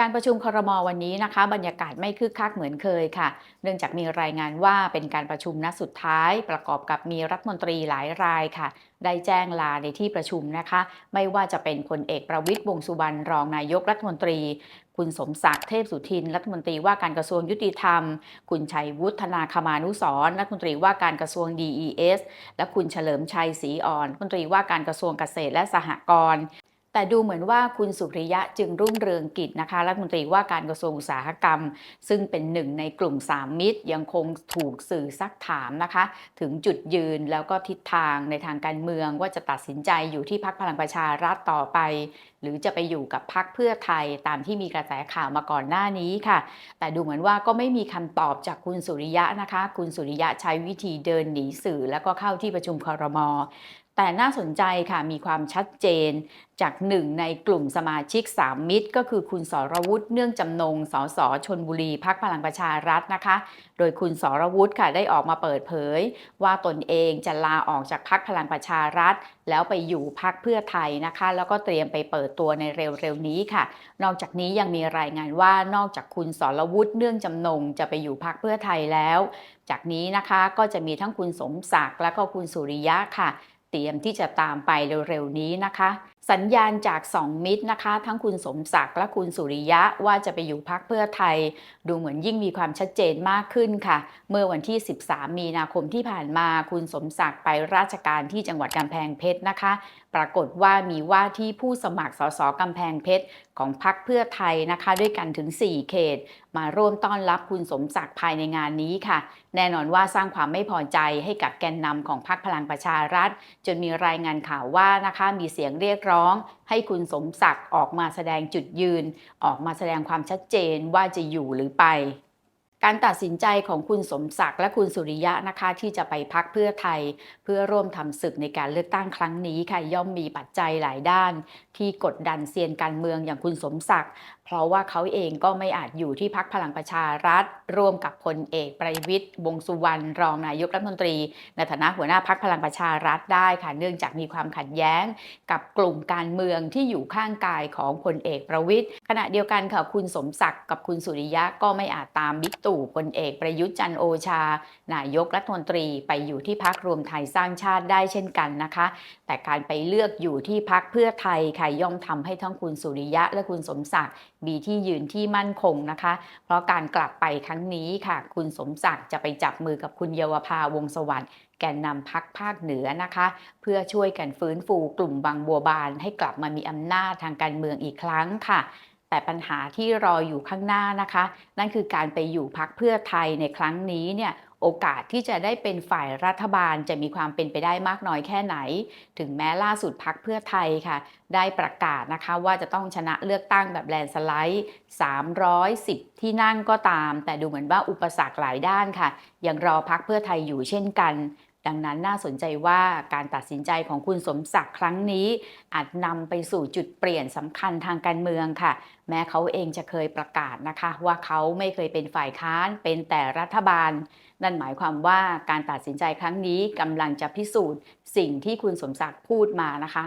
การประชุมครมวันนี้นะคะ บรรยากาศไม่คึกคักเหมือนเคยค่ะ เนื่องจากมีรายงานว่าเป็นการประชุมนัดสุดท้ายประกอบกับมีรัฐมนตรีหลายรายค่ะ ได้แจ้งลาในที่ประชุมนะคะ ไม่ว่าจะเป็นพลเอกประวิตยวงสุวรรณรองนายกรัฐมนตรี คุณสมศักดิ์เทพสุทิน รัฐมนตรีว่าการกระทรวงยุติธรรม คุณชัยวุฒนาคมานุสรรัฐมนตรีว่าการกระทรวง DES และคุณเฉลิมชัยศรีอ่อนรัฐมนตรีว่าการกระทรวงเกษตรและสหกรณ์ แต่ดูเหมือนว่าคุณสุริยะจึงรุ่งเรืองกิจนะคะรัฐมนตรีว่าการกระทรวงอุตสาหกรรม ซึ่งเป็นหนึ่งในกลุ่มสามมิตรยังคงถูกสื่อซักถามนะคะ ถึงจุดยืนแล้วก็ทิศทางในทางการเมืองว่าจะตัดสินใจอยู่ที่พักพลังประชารัฐต่อไป หรือจะไปอยู่กับพักเพื่อไทยตามที่มีกระแสข่าวมาก่อนหน้านี้ค่ะ แต่ดูเหมือนว่าก็ไม่มีคำตอบจากคุณสุริยะนะคะ คุณสุริยะใช้วิธีเดินหนีสื่อแล้วก็เข้าที่ประชุมครมอ แต่น่าสนใจค่ะมีความชัดเจน จากหนึ่งในกลุ่มสมาชิกสามมิตร ก็คือคุณสรวุฒิเนื่องจำนงสสชนบุรีพักพลังประชารัฐนะคะ โดยคุณสรวุฒิค่ะได้ออกมาเปิดเผย ว่าตนเองจะลาออกจากพักพลังประชารัฐ แล้วไปอยู่พักเพื่อไทยนะคะ แล้วก็เตรียมไปเปิดตัวในเร็วๆนี้ค่ะ นอกจากนี้ยังมีรายงานว่านอกจากคุณสรวุฒิเนื่องจำนงจะไปอยู่พักเพื่อไทยแล้ว จากนี้นะคะก็จะมีทั้งคุณสมศักดิ์และก็คุณสุริยะค่ะ เตรียมที่จะตามไปเร็วๆนี้นะคะ สัญญาณจากสองมิตรนะคะ ทั้งคุณสมศักดิ์และคุณสุริยะว่าจะไปอยู่พักเพื่อไทย ดูเหมือนยิ่งมีความชัดเจนมากขึ้นค่ะ เมื่อวันที่ 13 มีนาคมที่ผ่านมาคุณสมศักดิ์ไปราชการที่จังหวัดกำแพงเพชรนะคะ ปรากฏว่ามีว่าที่ผู้สมัครสสกำแพงเพชรของพักเพื่อไทยนะคะ ด้วยกันถึง 4 เขต มาร่วมต้อนรับคุณสมศักดิ์ภายในงานนี้ค่ะ แน่นอนว่าสร้างความไม่พอใจให้กับแกนนำของพรรคพลังประชารัฐ จนมีรายงานข่าวว่านะคะมีเสียงเรียกร้องให้คุณสมศักดิ์ออกมาแสดงจุดยืน ออกมาแสดงความชัดเจนว่าจะอยู่หรือไป การตัดสินใจของคุณสมศักดิ์และคุณสุริยะนะคะที่จะไปพักเพื่อไทย เพื่อร่วมทำศึกในการเลือกตั้งครั้งนี้ค่ะย่อมมีปัจจัยหลายด้าน ที่กดดันเซียนการเมืองอย่างคุณสมศักดิ์เพราะว่าเขาเองก็ไม่อาจอยู่ที่พักพลังประชารัฐ ร่วมกับพลเอกประวิตยวงสุวรรณรองนายกรัฐมนตรี ในฐานะหัวหน้าพักพลังประชารัฐได้ค่ะเนื่องจากมีความขัดแย้ง กับกลุ่มการเมืองที่อยู่ข้างกายของพลเอกประวิตยขณะเดียวกันค่ะคุณสมศักดิ์กับคุณสุริยะก็ไม่อาจตามบิ๊กตูพลเอกประยุทธ์จันโอชา นายกรัฐมนตรีไปอยู่ที่พักรวมไทยสร้างชาติได้เช่นกันนะคะ แต่การไปเลือกอยู่ที่พักเพื่อไทยค่ะย่อมทำให้ทั้งคุณสุริยะและคุณสมศักดิ์มีที่ยืนที่มั่นคงนะคะ เพราะการกลับไปครั้งนี้ค่ะ คุณสมศักดิ์จะไปจับมือกับคุณเยาวภาวงศ์สวัสดิ์แกนนำพักภาคเหนือนะคะ เพื่อช่วยกันฟื้นฟูกลุ่มบางบัวบานให้กลับมามีอำนาจทางการเมืองอีกครั้งค่ะ แต่ปัญหาที่รออยู่ข้างหน้านะคะ นั่นคือการไปอยู่พักเพื่อไทยในครั้งนี้เนี่ยโอกาสที่จะได้เป็นฝ่ายรัฐบาลจะมีความเป็นไปได้มากน้อยแค่ไหน ถึงแม้ล่าสุดพักเพื่อไทยค่ะ ได้ประกาศนะคะว่าจะต้องชนะเลือกตั้งแบบแลนสไลด์ 310 ที่นั่งก็ตาม แต่ดูเหมือนว่าอุปสรรคหลายด้านค่ะ ยังรอพักเพื่อไทยอยู่เช่นกัน ดังนั้นน่าสนใจว่าการตัดสินใจของคุณสมศักดิ์ครั้งนี้ อาจนำไปสู่จุดเปลี่ยนสำคัญทางการเมืองค่ะ แม้เขาเองจะเคยประกาศนะคะ ว่าเขาไม่เคยเป็นฝ่ายค้านเป็นแต่รัฐบาล นั่นหมายความว่าการตัดสินใจครั้งนี้กำลังจะพิสูจน์ สิ่งที่คุณสมศักดิ์พูดมานะคะ